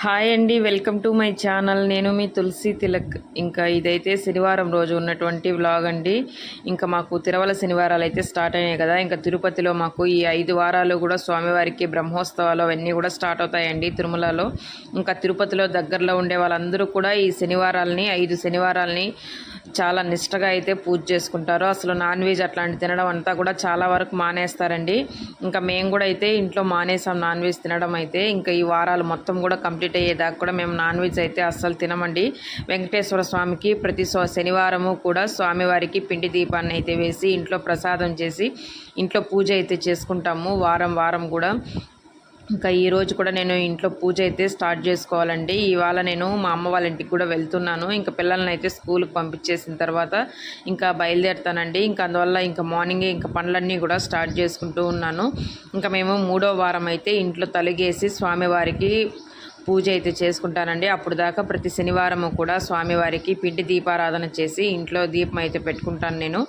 Hi అండి welcome to my channel. నేను మీ తులసి తిలక్. ఇంకా ఇదైతే శనివారం రోజు ఉన్నటువంటి వ్లాగ్ అండి. ఇంకా మాకు తిరుమల శనివారాలు అయితే స్టార్ట్ అయినాయి కదా. ఇంకా తిరుపతిలో మాకు ఈ ఐదు వారాలు కూడా స్వామివారికి బ్రహ్మోత్సవాలు అవన్నీ కూడా స్టార్ట్ అవుతాయండి తిరుమలలో. ఇంకా తిరుపతిలో దగ్గరలో ఉండే వాళ్ళందరూ కూడా ఈ శనివారాలని ఐదు శనివారాలని చాలా నిష్టగా అయితే పూజ చేసుకుంటారు. అసలు నాన్ వెజ్ అట్లాంటి తినడం అంతా కూడా చాలా వరకు మానేస్తారండి. ఇంకా మేము కూడా అయితే ఇంట్లో మానేసాం నాన్ వెజ్ తినడం అయితే. ఇంకా ఈ వారాలు మొత్తం కూడా కంప్లీట్ అయ్యేదాకా కూడా మేము నాన్ వెజ్ అయితే అస్సలు తినమండి. వెంకటేశ్వర స్వామికి ప్రతి శనివారము కూడా స్వామివారికి పిండి దీపాన్ని అయితే వేసి ఇంట్లో ప్రసాదం చేసి ఇంట్లో పూజ అయితే చేసుకుంటాము. వారం వారం కూడా. ఇంకా ఈరోజు కూడా నేను ఇంట్లో పూజ అయితే స్టార్ట్ చేసుకోవాలండి. ఇవాళ నేను మా అమ్మ వాళ్ళ ఇంటికి కూడా వెళ్తున్నాను. ఇంకా పిల్లల్ని అయితే స్కూల్కి పంపించేసిన తర్వాత ఇంకా బయలుదేరుతానండి. ఇంకా అందువల్ల ఇంకా మార్నింగే ఇంకా పనులన్నీ కూడా స్టార్ట్ చేసుకుంటూ ఉన్నాను. ఇంకా మేము మూడో వారం అయితే ఇంట్లో తలిగేసి స్వామివారికి పూజ అయితే చేసుకుంటానండి. అప్పుడు దాకా ప్రతి శనివారం కూడా స్వామివారికి పిండి దీపారాధన చేసి ఇంట్లో దీపం అయితే పెట్టుకుంటాను నేను.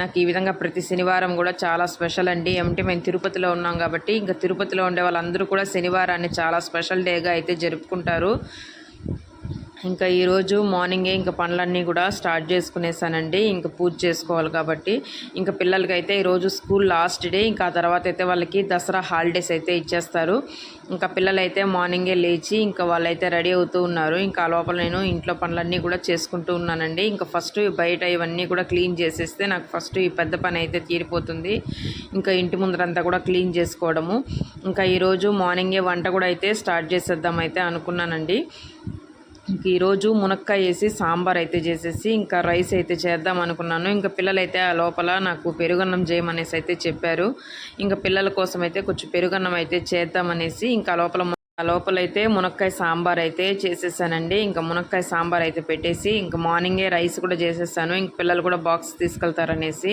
నాకు ఈ విధంగా ప్రతి శనివారం కూడా చాలా స్పెషల్ అండి. ఏమంటే మేము తిరుపతిలో ఉన్నాం కాబట్టి ఇంకా తిరుపతిలో ఉండే వాళ్ళందరూ కూడా శనివారాన్ని చాలా స్పెషల్ డేగా అయితే జరుపుకుంటారు. ఇంకా ఈరోజు మార్నింగే ఇంకా పనులన్నీ కూడా స్టార్ట్ చేసుకునేసానండి. ఇంకా పూజ చేసుకోవాలి కాబట్టి. ఇంకా పిల్లలకైతే ఈరోజు స్కూల్ లాస్ట్ డే. ఇంకా ఆ తర్వాత అయితే వాళ్ళకి దసరా హాలిడేస్ అయితే ఇచ్చేస్తారు. ఇంకా పిల్లలైతే మార్నింగే లేచి ఇంకా వాళ్ళైతే రెడీ అవుతూ ఉన్నారు. ఇంకా లోపల నేను ఇంట్లో పనులన్నీ కూడా చేసుకుంటూ ఉన్నానండి. ఇంకా ఫస్ట్ బయట ఇవన్నీ కూడా క్లీన్ చేసేస్తే నాకు ఫస్ట్ ఈ పెద్ద పని అయితే తీరిపోతుంది. ఇంకా ఇంటి ముందరంతా కూడా క్లీన్ చేసుకోవడము. ఇంకా ఈరోజు మార్నింగే వంట కూడా అయితే స్టార్ట్ చేసేద్దాం అయితే అనుకున్నానండి. ఇంక ఈరోజు మునక్కాయ వేసి సాంబార్ అయితే చేసేసి ఇంకా రైస్ అయితే చేద్దాం అనుకున్నాను. ఇంకా పిల్లలైతే ఆ లోపల నాకు పెరుగన్నం చేయమనేసి అయితే చెప్పారు. ఇంకా పిల్లల కోసం అయితే కొంచెం పెరుగన్నం అయితే చేద్దామనేసి ఇంకా లోపల ఆ లోపలైతే మునక్కాయ సాంబార్ అయితే చేసేసానండి. ఇంకా మునక్కాయ సాంబార్ అయితే పెట్టేసి ఇంకా మార్నింగే రైస్ కూడా చేసేసాను. ఇంక పిల్లలు కూడా బాక్స్ తీసుకెళ్తారనేసి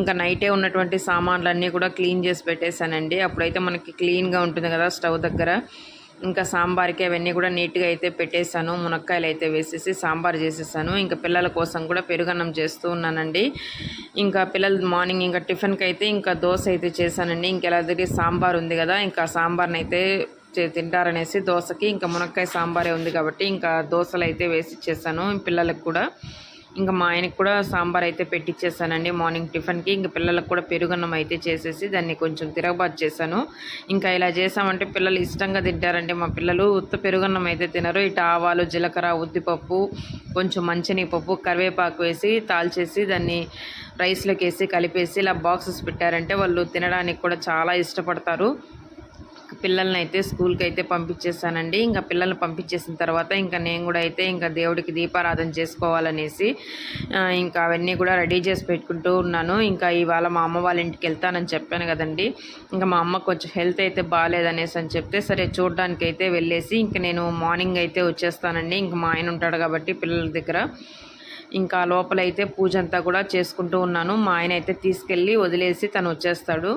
ఇంకా నైటే ఉన్నటువంటి సామాన్లన్నీ కూడా క్లీన్ చేసి పెట్టేశానండి అప్పుడైతే మనకి క్లీన్గా ఉంటుంది కదా స్టవ్ దగ్గర. ఇంకా సాంబార్కి అవన్నీ కూడా నీట్గా అయితే పెట్టేశాను. మునక్కాయలు అయితే వేసేసి సాంబార్ చేసేసాను. ఇంకా పిల్లల కోసం కూడా పెరుగన్నం చేస్తూ ఉన్నానండి. ఇంకా పిల్లలు మార్నింగ్ ఇంకా టిఫిన్కి అయితే ఇంకా దోశ అయితే చేశానండి. ఇంకెలా దగ్గర సాంబార్ ఉంది కదా ఇంకా సాంబార్ని అయితే తింటారనేసి దోశకి ఇంకా మునక్కాయ సాంబారే ఉంది కాబట్టి ఇంకా దోశలు అయితే వేసి ఇచ్చేసాను పిల్లలకు కూడా. ఇంకా మా ఆయనకి కూడా సాంబార్ అయితే పెట్టించేసానండి మార్నింగ్ టిఫిన్కి. ఇంకా పిల్లలకు కూడా పెరుగన్నం అయితే చేసేసి దాన్ని కొంచెం తిరగబాటు చేశాను. ఇంకా ఇలా చేసామంటే పిల్లలు ఇష్టంగా తింటారండి. మా పిల్లలు ఉత్త పెరుగన్నం అయితే తినరు. ఇటు ఆవాలు జీలకర్ర ఉద్దిపప్పు కొంచెం మంచినీపప్పు కరివేపాకు వేసి తాల్చేసి దాన్ని రైస్లోకి వేసి కలిపేసి ఇలా బాక్సెస్ పెట్టారంటే వాళ్ళు తినడానికి కూడా చాలా ఇష్టపడతారు. పిల్లల్ని అయితే స్కూల్కి అయితే పంపించేస్తానండి ఇంకా పిల్లల్ని పంపించేసిన తర్వాత ఇంకా నేను కూడా అయితే ఇంకా దేవుడికి దీపారాధన చేసుకోవాలనేసి ఇంకా అవన్నీ కూడా రెడీ చేసి పెట్టుకుంటూ ఉన్నాను. ఇంకా ఇవాళ మా అమ్మ వాళ్ళ ఇంటికి వెళ్తానని చెప్పాను కదండి. ఇంకా మా అమ్మ కొంచెం హెల్త్ అయితే బాగాలేదనేసి అని చెప్తే సరే చూడడానికి అయితే వెళ్ళేసి ఇంక నేను మార్నింగ్ అయితే వచ్చేస్తానండి. ఇంక మా ఆయన ఉంటాడు కాబట్టి పిల్లల దగ్గర. ఇంకా లోపలైతే పూజ అంతా కూడా చేసుకుంటూ ఉన్నాను. మా ఆయన అయితే తీసుకెళ్ళి వదిలేసి తను వచ్చేస్తాడు.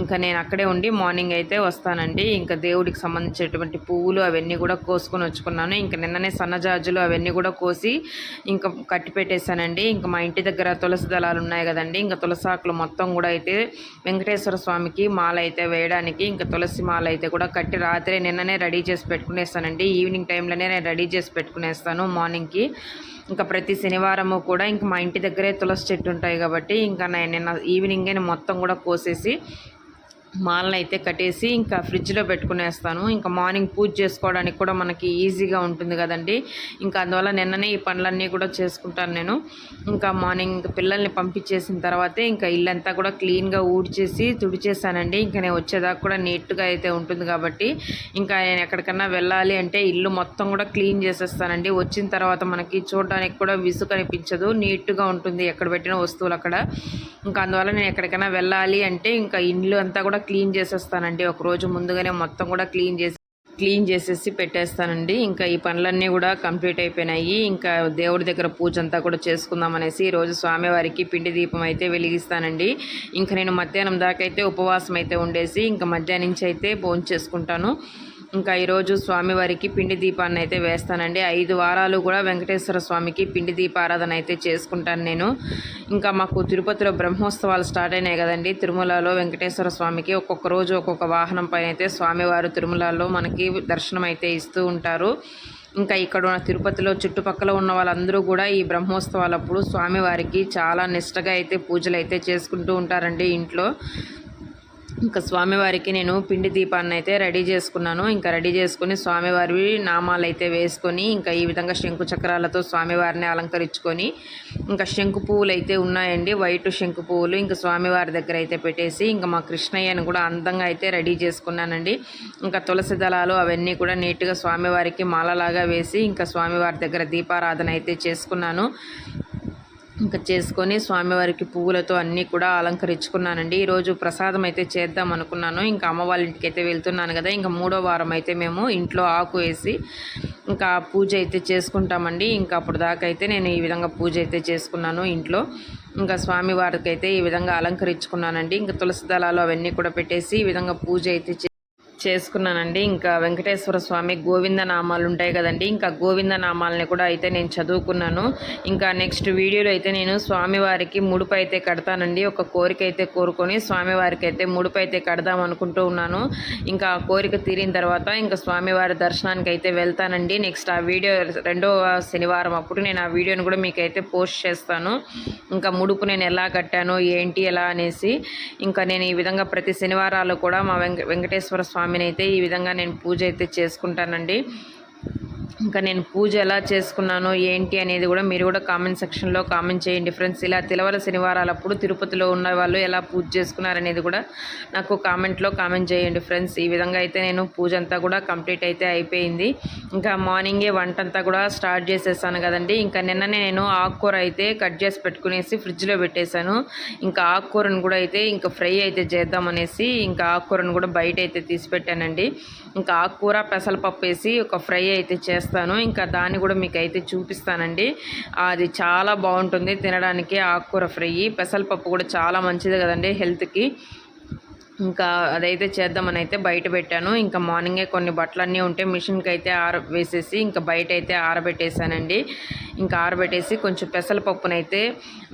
ఇంకా నేను అక్కడే ఉండి మార్నింగ్ అయితే వస్తానండి. ఇంకా దేవుడికి సంబంధించినటువంటి పువ్వులు అవన్నీ కూడా కోసుకొని వచ్చుకున్నాను. ఇంకా నిన్ననే సన్నజాజులు అవన్నీ కూడా కోసి ఇంకా కట్టి పెట్టేశానండి. ఇంకా మా ఇంటి దగ్గర తులసి దళాలు ఉన్నాయి కదండి. ఇంకా తులసాకులు మొత్తం కూడా అయితే వెంకటేశ్వర స్వామికి మాల అయితే వేయడానికి ఇంకా తులసి మాల అయితే కూడా కట్టి రాత్రి నిన్ననే రెడీ చేసి పెట్టుకునేస్తానండి. ఈవినింగ్ టైంలోనే నేను రెడీ చేసి పెట్టుకునేస్తాను మార్నింగ్కి. ఇంకా ప్రతి శనివారం శనివారము కూడా ఇంక మా ఇంటి దగ్గరే తులసి చెట్టు ఉంటాయి కాబట్టి ఇంకా నేను నిన్న ఈవినింగే మొత్తం కూడా కోసేసి మాలను అయితే కట్టేసి ఇంకా ఫ్రిడ్జ్లో పెట్టుకునేస్తాను. ఇంకా మార్నింగ్ పూజ చేసుకోవడానికి కూడా మనకి ఈజీగా ఉంటుంది కదండి. ఇంకా అందువల్ల నిన్ననే ఈ పనులన్నీ కూడా చేసుకుంటాను నేను. ఇంకా మార్నింగ్ పిల్లల్ని పంపించేసిన తర్వాతే ఇంకా ఇల్లంతా కూడా క్లీన్గా ఊడ్చేసి తుడిచేసానండి. ఇంకా నేను వచ్చేదాకా కూడా నీట్గా అయితే ఉంటుంది కాబట్టి ఇంకా నేను ఎక్కడికన్నా వెళ్ళాలి అంటే ఇల్లు మొత్తం కూడా క్లీన్ చేసేస్తానండి. వచ్చిన తర్వాత మనకి చూడడానికి కూడా విసుగు అనిపించదు. నీట్గా ఉంటుంది ఎక్కడ పెట్టిన వస్తువులు అక్కడ. ఇంకా అందువల్ల నేను ఎక్కడికైనా వెళ్ళాలి అంటే ఇంకా ఇల్లు అంతా కూడా క్లీన్ చేసేస్తానండి. ఒక రోజు ముందుగానే మొత్తం కూడా క్లీన్ చేసి క్లీన్ చేసేసి పెట్టేస్తానండి. ఇంకా ఈ పనులన్నీ కూడా కంప్లీట్ అయిపోయినాయి. ఇంకా దేవుడి దగ్గర పూజ అంతా కూడా చేసుకుందాం అనేసి ఈరోజు స్వామివారికి పిండి దీపం అయితే వెలిగిస్తానండి. ఇంకా నేను మధ్యాహ్నం దాకా అయితే ఉపవాసం అయితే ఉండేసి ఇంకా మధ్యాహ్నం నుంచి అయితే భోజనం చేసుకుంటాను. ఇంకా ఈరోజు స్వామివారికి పిండి దీపాన్ని అయితే వేస్తానండి. ఐదు వారాలు కూడా వెంకటేశ్వర స్వామికి పిండి దీపారాధన అయితే చేసుకుంటాను నేను. ఇంకా మాకు తిరుపతిలో బ్రహ్మోత్సవాలు స్టార్ట్ అయినాయి కదండి. తిరుమలలో వెంకటేశ్వర స్వామికి ఒక్కొక్క రోజు ఒక్కొక్క వాహనం పైన అయితే స్వామివారు తిరుమలలో మనకి దర్శనం అయితే ఇస్తూ ఉంటారు. ఇంకా ఇక్కడ ఉన్న తిరుపతిలో చుట్టుపక్కల ఉన్న వాళ్ళందరూ కూడా ఈ బ్రహ్మోత్సవాలప్పుడు స్వామివారికి చాలా నిష్టగా అయితే పూజలు అయితే చేసుకుంటూ ఉంటారండి ఇంట్లో. ఇంకా స్వామివారికి నేను పిండి దీపాన్ని అయితే రెడీ చేసుకున్నాను. ఇంకా రెడీ చేసుకుని స్వామివారి నామాలు అయితే వేసుకొని ఇంకా ఈ విధంగా శంకు చక్రాలతో స్వామివారిని అలంకరించుకొని ఇంకా శంకు పువ్వులు అయితే ఉన్నాయండి. వైట్ శంకు పువ్వులు ఇంకా స్వామివారి దగ్గర అయితే పెట్టేసి ఇంకా మా కృష్ణయ్యను కూడా అందంగా అయితే రెడీ చేసుకున్నానండి. ఇంకా తులసి దళాలు అవన్నీ కూడా నీట్గా స్వామివారికి మాలలాగా వేసి ఇంకా స్వామివారి దగ్గర దీపారాధన అయితే చేసుకున్నాను. ఇంకా చేసుకొని స్వామివారికి పువ్వులతో అన్నీ కూడా అలంకరించుకున్నానండి. ఈరోజు ప్రసాదం అయితే చేద్దాం అనుకున్నాను. ఇంకా అమ్మ వాళ్ళ ఇంటికి అయితే వెళ్తున్నాను కదా. ఇంకా మూడో వారం అయితే మేము ఇంట్లో ఆకు వేసి ఇంకా పూజ అయితే చేసుకుంటామండి. ఇంకా అప్పుడు దాకా అయితే నేను ఈ విధంగా పూజ అయితే చేసుకున్నాను ఇంట్లో. ఇంకా స్వామివారికి అయితే ఈ విధంగా అలంకరించుకున్నానండి. ఇంకా తులసి దళాలు అవన్నీ కూడా పెట్టేసి ఈ విధంగా పూజ అయితే చేసుకున్నానండి. ఇంకా వెంకటేశ్వర స్వామి గోవింద నామాలు ఉంటాయి కదండి. ఇంకా గోవింద నామాలని కూడా అయితే నేను చదువుకున్నాను. ఇంకా నెక్స్ట్ వీడియోలో అయితే నేను స్వామివారికి ముడుపు అయితే కడతానండి. ఒక కోరిక అయితే కోరుకొని స్వామివారికి అయితే ముడుపు అయితే కడదాం అనుకుంటూ ఉన్నాను. ఇంకా ఆ కోరిక తీరిన తర్వాత ఇంకా స్వామివారి దర్శనానికి అయితే వెళ్తానండి. నెక్స్ట్ ఆ వీడియో రెండవ శనివారం అప్పుడు నేను ఆ వీడియోని కూడా మీకు అయితే పోస్ట్ చేస్తాను. ఇంకా ముడుపు నేను ఎలా కట్టాను ఏంటి ఎలా అనేసి. ఇంకా నేను ఈ విధంగా ప్రతి శనివారాలు కూడా మా వెంక వెంకటేశ్వర స్వామి స్వామిని అయితే ఈ విధంగా నేను పూజ అయితే చేసుకుంటానండి. ఇంకా నేను పూజ ఎలా చేసుకున్నాను ఏంటి అనేది కూడా మీరు కూడా కామెంట్ సెక్షన్లో కామెంట్ చేయండి ఫ్రెండ్స్ ఇలా తిలవల శనివారాలప్పుడు తిరుపతిలో ఉన్న వాళ్ళు ఎలా పూజ చేసుకున్నారనేది కూడా నాకు కామెంట్లో కామెంట్ చేయండి ఫ్రెండ్స్ ఈ విధంగా అయితే నేను పూజ అంతా కూడా కంప్లీట్ అయితే అయిపోయింది. ఇంకా మార్నింగే వంట అంతా కూడా స్టార్ట్ చేసేసాను కదండి. ఇంకా నిన్ననే నేను ఆకుకూర అయితే కట్ చేసి పెట్టుకునేసి ఫ్రిడ్జ్లో పెట్టేశాను. ఇంకా ఆకుకూరను కూడా అయితే ఇంకా ఫ్రై అయితే చేద్దామనేసి ఇంకా ఆకుకూరను కూడా బయట అయితే తీసి పెట్టానండి. ఇంకా ఆకుకూర పెసలపప్పు వేసి ఒక ఫ్రై అయితే చేస్తాను ఇంకా దాన్ని కూడా మీకు అయితే చూపిస్తానండి. అది చాలా బాగుంటుంది తినడానికి. ఆకుకూర ఫ్రై పెసలపప్పు కూడా చాలా మంచిది కదండి హెల్త్కి. ఇంకా అదైతే చేద్దామని అయితే బయట పెట్టాను. ఇంకా మార్నింగే కొన్ని బట్టలన్నీ ఉంటే మిషన్కి అయితే ఆర వేసేసి ఇంకా బయట అయితే ఆరబెట్టేశానండి ఇంకా ఆరబెట్టేసి కొంచెం పెసలపప్పునైతే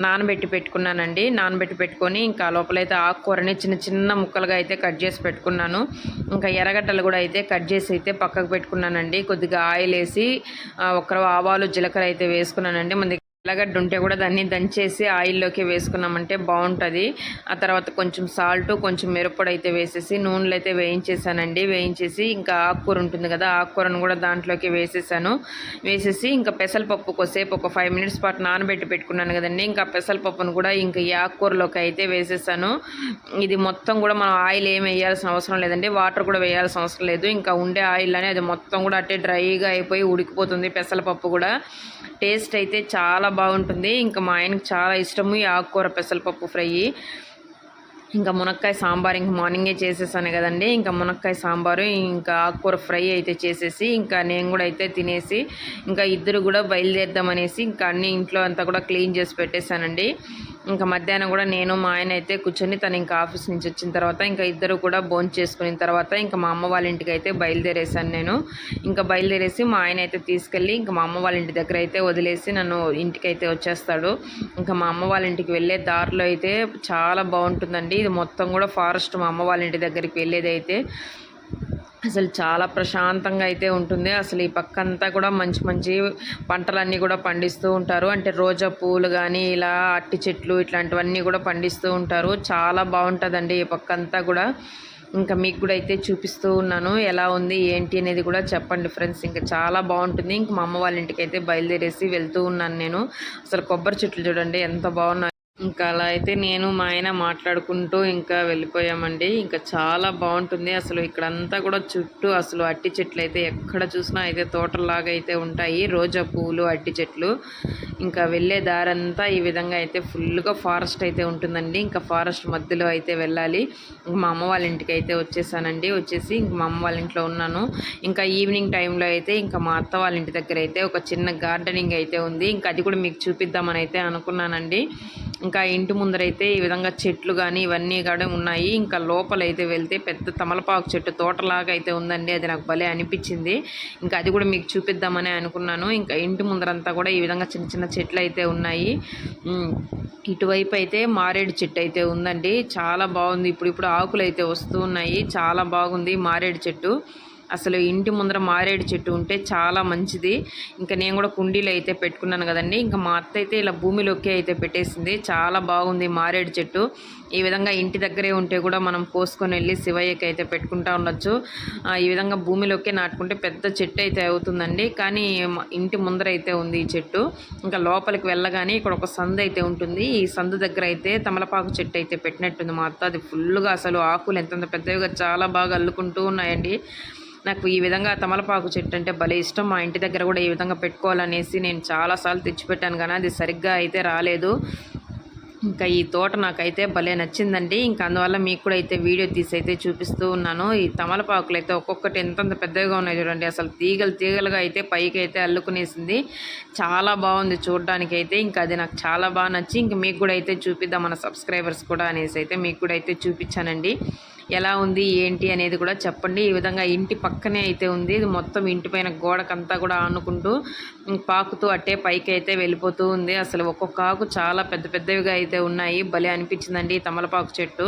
నానబెట్టి పెట్టుకున్నానండి. నానబెట్టి పెట్టుకొని ఇంకా లోపలైతే ఆకుకూరని చిన్న చిన్న ముక్కలుగా అయితే కట్ చేసి పెట్టుకున్నాను. ఇంకా ఎర్రగడ్డలు కూడా అయితే కట్ చేసి అయితే పక్కకు పెట్టుకున్నానండి. కొద్దిగా ఆయిల్ వేసి ఒక ఆవాలు జీలకర్ర అయితే వేసుకున్నానండి. మన తెల్లగడ్డ ఉంటే కూడా దాన్ని దంచేసి ఆయిల్లోకి వేసుకున్నామంటే బాగుంటుంది. ఆ తర్వాత కొంచెం సాల్ట్ కొంచెం మిరప్పొడి అయితే వేసేసి నూనెలో అయితే వేయించేసానండి. వేయించేసి ఇంకా ఆకుకూర ఉంటుంది కదా ఆకుకూరను కూడా దాంట్లోకి వేసేసాను. వేసేసి ఇంకా పెసరపప్పు కొద్దిసేపు ఒక ఫైవ్ మినిట్స్ పాటు నానబెట్టి పెట్టుకున్నాను కదండి. ఇంకా పెసరపప్పును కూడా ఇంకా ఈ ఆకుకూరలోకి అయితే వేసేసాను. ఇది మొత్తం కూడా మనం ఆయిల్ ఏమి వేయాల్సిన అవసరం లేదండి. వాటర్ కూడా వేయాల్సిన అవసరం లేదు. ఇంకా ఉండే ఆయిల్ అని అది మొత్తం కూడా అట్టే డ్రైగా అయిపోయి ఉడికిపోతుంది పెసరపప్పు కూడా. టేస్ట్ అయితే చాలా బాగుంటుంది. ఇంకా మా ఆయనకి చాలా ఇష్టము ఈ ఆకుకూర పెసరపప్పు ఫ్రై. ఇంకా మునక్కాయ సాంబార్ ఇంకా మార్నింగే చేసేసాను కదండి. ఇంకా మునక్కాయ సాంబారు ఇంకా ఆకుకూర ఫ్రై అయితే చేసేసి ఇంకా నేను కూడా అయితే తినేసి ఇంకా ఇద్దరు కూడా బయలుదేరుదామనేసి ఇంకా అన్ని ఇంట్లో అంతా కూడా క్లీన్ చేసి పెట్టేశానండి. ఇంకా మధ్యాహ్నం కూడా నేను మా ఆయన అయితే కూర్చొని తను ఇంకా ఆఫీస్ నుంచి వచ్చిన తర్వాత ఇంకా ఇద్దరు కూడా భోంచి చేసుకున్న తర్వాత ఇంకా మా అమ్మ వాళ్ళ ఇంటికి అయితే బయలుదేరేసాను నేను. ఇంకా బయలుదేరేసి మా ఆయన అయితే తీసుకెళ్ళి ఇంకా మా అమ్మ వాళ్ళ ఇంటి దగ్గర అయితే వదిలేసి నన్ను ఇంటికి అయితే వచ్చేస్తాడు. ఇంకా మా అమ్మ వాళ్ళ ఇంటికి వెళ్ళే దారిలో అయితే చాలా బాగుంటుందండి. ఇది మొత్తం కూడా ఫారెస్ట్ మా అమ్మ వాళ్ళ ఇంటి దగ్గరికి వెళ్ళేది అయితే. అసలు చాలా ప్రశాంతంగా అయితే ఉంటుంది. అసలు ఈ పక్కంతా కూడా మంచి మంచి పంటలన్నీ కూడా పండిస్తూ ఉంటారు. అంటే రోజా పూలు కానీ ఇలా అట్టి చెట్లు ఇట్లాంటివన్నీ కూడా పండిస్తూ ఉంటారు. చాలా బాగుంటుందండి ఈ పక్కంతా కూడా. ఇంకా మీకు కూడా అయితే చూపిస్తూ ఉన్నాను. ఎలా ఉంది ఏంటి అనేది కూడా చెప్పండి ఫ్రెండ్స్. ఇంకా చాలా బాగుంటుంది. ఇంక మా అమ్మ వాళ్ళ ఇంటికి అయితే బయలుదేరేసి వెళ్తూ ఉన్నాను నేను. అసలు కొబ్బరి చెట్లు చూడండి ఎంత బాగున్నాయి. ఇంకా అలా అయితే నేను మా ఆయన మాట్లాడుకుంటూ ఇంకా వెళ్ళిపోయామండి. ఇంకా చాలా బాగుంటుంది. అసలు ఇక్కడంతా కూడా చుట్టూ అసలు అట్టి చెట్లు అయితే ఎక్కడ చూసినా అయితే తోటలాగా అయితే ఉంటాయి. రోజా పువ్వులు అట్టి చెట్లు. ఇంకా వెళ్ళే దారంతా ఈ విధంగా అయితే ఫుల్గా ఫారెస్ట్ అయితే ఉంటుందండి. ఇంకా ఫారెస్ట్ మధ్యలో అయితే వెళ్ళాలి. మా అమ్మ వాళ్ళ ఇంటికి అయితే వచ్చేసానండి. వచ్చేసి ఇంక మా అమ్మ వాళ్ళ ఇంట్లో ఉన్నాను. ఇంకా ఈవినింగ్ టైంలో అయితే ఇంకా మా అత్త వాళ్ళ ఇంటి దగ్గర అయితే ఒక చిన్న గార్డెనింగ్ అయితే ఉంది. ఇంకా అది కూడా మీకు చూపిద్దామని అయితే అనుకున్నానండి. ఇంకా ఇంటి ముందరైతే ఈ విధంగా చెట్లు కానీ ఇవన్నీ కూడా ఉన్నాయి. ఇంకా లోపలైతే వెళ్తే పెద్ద తమలపాకు చెట్టు తోటలాగా అయితే ఉందండి. అది నాకు భలే అనిపించింది. ఇంకా అది కూడా మీకు చూపిద్దామని అనుకున్నాను. ఇంకా ఇంటి ముందరంతా కూడా ఈ విధంగా చిన్న చిన్న చెట్లు అయితే ఉన్నాయి. ఇటువైపు అయితే మారేడు చెట్టు అయితే ఉందండి. చాలా బాగుంది. ఇప్పుడు ఇప్పుడు ఆకులు అయితే వస్తూ ఉన్నాయి. చాలా బాగుంది మారేడు చెట్టు. అసలు ఇంటి ముందర మారేడు చెట్టు ఉంటే చాలా మంచిది. ఇంకా నేను కూడా కుండీలు అయితే పెట్టుకున్నాను కదండి. ఇంకా మా అత్త అయితే ఇలా భూమిలోకి అయితే పెట్టేసింది. చాలా బాగుంది మారేడు చెట్టు. ఈ విధంగా ఇంటి దగ్గరే ఉంటే కూడా మనం కోసుకొని వెళ్ళి శివయ్యకి అయితే పెట్టుకుంటా ఉండొచ్చు. ఈ విధంగా భూమిలోకి నాటుకుంటే పెద్ద చెట్టు అయితే అవుతుందండి. కానీ ఇంటి ముందర అయితే ఉంది ఈ చెట్టు. ఇంకా లోపలికి వెళ్ళగానే ఇక్కడ ఒక సందు అయితే ఉంటుంది. ఈ సందు దగ్గర అయితే తమలపాకు చెట్టు అయితే పెట్టినట్టుంది మా అత్త. అది ఫుల్గా అసలు ఆకులు ఎంతంత పెద్దవిగా చాలా బాగా అల్లుకుంటూ ఉన్నాయండి. నాకు ఈ విధంగా తమలపాకు చెట్టు అంటే భలే ఇష్టం. మా ఇంటి దగ్గర కూడా ఈ విధంగా పెట్టుకోవాలనేసి నేను చాలాసార్లు తెచ్చిపెట్టాను కానీ అది సరిగ్గా అయితే రాలేదు. ఇంకా ఈ తోట నాకైతే భలే నచ్చిందండి. ఇంకా అందువల్ల మీకు కూడా అయితే వీడియో తీసి అయితే చూపిస్తూ ఉన్నాను. ఈ తమలపాకులు అయితే ఒక్కొక్కటి ఎంతంత పెద్దగా ఉన్నాయి చూడండి. అసలు తీగలు తీగలుగా అయితే పైకి అయితే అల్లుకునేసింది. చాలా బాగుంది చూడడానికి అయితే. ఇంకా అది నాకు చాలా బాగా నచ్చి ఇంక మీకు కూడా అయితే చూపిద్దాం మన సబ్స్క్రైబర్స్ కూడా అనేసి అయితే మీకు కూడా అయితే చూపించానండి. ఎలా ఉంది ఏంటి అనేది కూడా చెప్పండి. ఈ విధంగా ఇంటి పక్కనే అయితే ఉంది. ఇది మొత్తం ఇంటి పైన గోడకంతా కూడా ఆనుకుంటూ పాకుతూ అట్టే పైకి అయితే వెళ్ళిపోతూ ఉంది. అసలు ఒక్కొక్క ఆకు చాలా పెద్ద పెద్దవిగా అయితే ఉన్నాయి. భలే అనిపించిందండి ఈ తమలపాకు చెట్టు.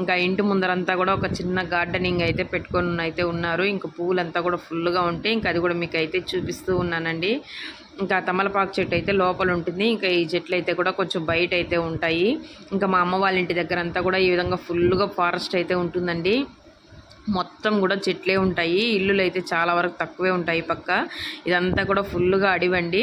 ఇంకా ఇంటి ముందరంతా కూడా ఒక చిన్న గార్డెనింగ్ అయితే పెట్టుకొని అయితే ఉన్నారు. ఇంకా పూలంతా కూడా ఫుల్గా ఉంటే ఇంకా అది కూడా మీకు అయితే చూపిస్తూ ఉన్నానండి. ఇంకా తమలపాకు చెట్టు అయితే లోపల ఉంటుంది. ఇంకా ఈ చెట్లు అయితే కూడా కొంచెం బయట అయితే ఉంటాయి. ఇంకా మా అమ్మ వాళ్ళ ఇంటి దగ్గర అంతా కూడా ఈ విధంగా ఫుల్గా ఫారెస్ట్ అయితే ఉంటుందండి. మొత్తం కూడా చెట్లే ఉంటాయి. ఇల్లులు అయితే చాలా వరకు తక్కువే ఉంటాయి పక్క. ఇదంతా కూడా ఫుల్గా అడివండి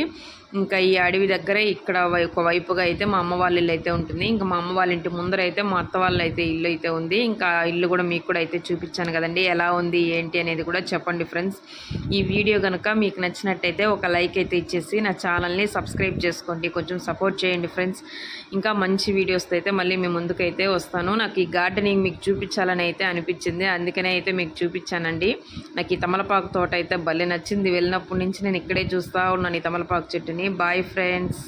ఇంకా ఈ అడవి దగ్గర ఇక్కడ వై- ఒక వైపుగా అయితే మా అమ్మ వాళ్ళ ఇల్లు అయితే ఉంటుంది. ఇంకా మా అమ్మ వాళ్ళ ఇంటి ముందర అయితే మా అత్త వాళ్ళ అయితే ఇల్లు అయితే ఉంది. ఇంకా ఇల్లు కూడా మీకు కూడా అయితే చూపించాను కదండి. ఎలా ఉంది ఏంటి అనేది కూడా చెప్పండి ఫ్రెండ్స్. ఈ వీడియో కనుక మీకు నచ్చినట్టయితే ఒక లైక్ అయితే ఇచ్చేసి నా ఛానల్ని సబ్స్క్రైబ్ చేసుకోండి. కొంచెం సపోర్ట్ చేయండి ఫ్రెండ్స్. ఇంకా మంచి వీడియోస్తో అయితే మళ్ళీ మీ ముందుకైతే వస్తాను. నాకు ఈ గార్డెనింగ్ మీకు చూపించాలని అయితే అనిపించింది. అందుకనే అయితే మీకు చూపించానండి. నాకు ఈ తమలపాకు తోట అయితే భలే నచ్చింది. వెళ్ళినప్పటి నుంచి నేను ఇక్కడే చూస్తూ ఉన్నాను ఈ తమలపాకు చెట్టుని. Bye friends